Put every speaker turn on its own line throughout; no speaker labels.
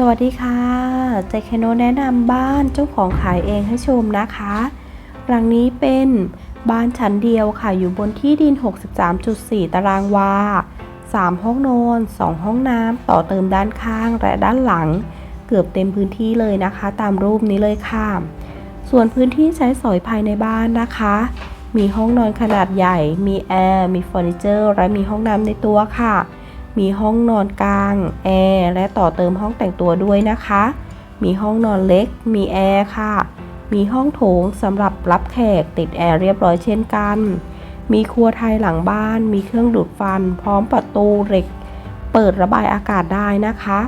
สวัสดีค่ะเจคโนแนะนำบ้านเจ้าของขายเองให้ชมนะคะ หลังนี้เป็นบ้านชั้นเดียวค่ะ อยู่บนที่ดิน 63.4 ตารางวา 3 ห้องนอน 2 ห้องน้ำ ต่อเติมด้านข้างและด้านหลัง เกือบเต็มพื้นที่เลยนะคะ ตามรูปนี้เลยค่ะ ส่วนพื้นที่ใช้สอยภายในบ้านนะคะ มีห้องนอนขนาดใหญ่ มีแอร์ มีเฟอร์นิเจอร์ และมีห้องน้ำในตัวค่ะ มีห้องนอนกลาง แอร์ และต่อเติมห้องแต่งตัวด้วยนะคะ มีห้องนอนเล็ก มีแอร์ค่ะ มีห้องโถงสำหรับรับแขกติดแอร์เรียบร้อยเช่นกัน มีครัวไทยหลังบ้าน มีเครื่องดูดฟัน พร้อมประตูเหล็ก เปิดระบายอากาศได้นะคะ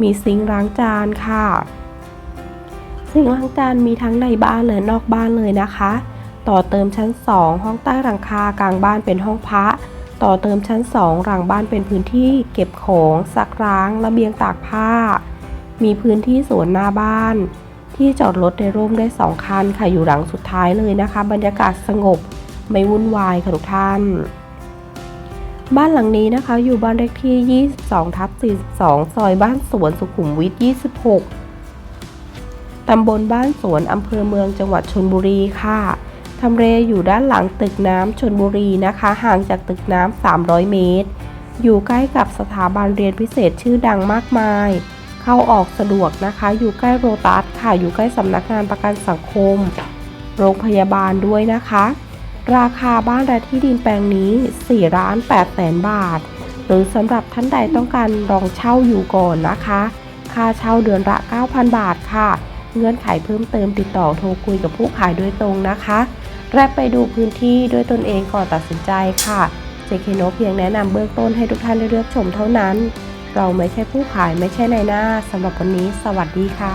มีซิงค์ล้างจานค่ะ ซิงค์ล้างจานมีทั้งในบ้านและนอกบ้านเลยนะคะ ต่อเติมชั้น 2 ห้องใต้หลังคากลางบ้านเป็นห้องพระ ต่อเติมชั้น 2 หลังบ้านเป็นพื้นที่เก็บของซักล้างระเบียงตากผ้า มีพื้นที่สวนหน้าบ้าน ที่จอดรถในร่มได้ 2 คันค่ะอยู่หลังสุดท้ายเลยนะคะ บรรยากาศสงบไม่วุ่นวายค่ะทุกท่าน บ้านหลังนี้นะคะ อยู่บ้านเลขที่ 22 ทับ 42 ซอยบ้านสวนสุขุมวิท 26 ตำบลบ้านสวนอำเภอเมืองจังหวัดชนบุรีค่ะ ทำเลอยู่ด้านหลังตึกน้ำชนบุรีนะคะ ห่างจากตึกน้ำ 300 เมตร อยู่ใกล้กับสถาบันเรียนพิเศษชื่อดังมากมาย เข้าออกสะดวกนะคะ อยู่ใกล้โรตัสค่ะ อยู่ใกล้สำนักงานประกันสังคม โรงพยาบาลด้วยนะคะ ราคาบ้านและที่ดินแปลงนี้4ล้าน8แสนบาท หรือสำหรับท่านใดต้องการลองเช่าอยู่ก่อนนะคะ ค่าเช่าเดือนละ 9,000 บาทค่ะ เงื่อนไขเพิ่มเติมติดต่อโทรคุยกับผู้ขายโดยตรงนะคะ และไปดูพื้นที่ด้วยตนเองก่อนตัดสินใจค่ะเจคโนเพียงแนะนำเบื้องต้นให้ทุกท่านได้เลือกชมเท่านั้น เราไม่ใช่ผู้ขายไม่ใช่ในายหน้าสำหรับวันนี้ สวัสดีค่ะ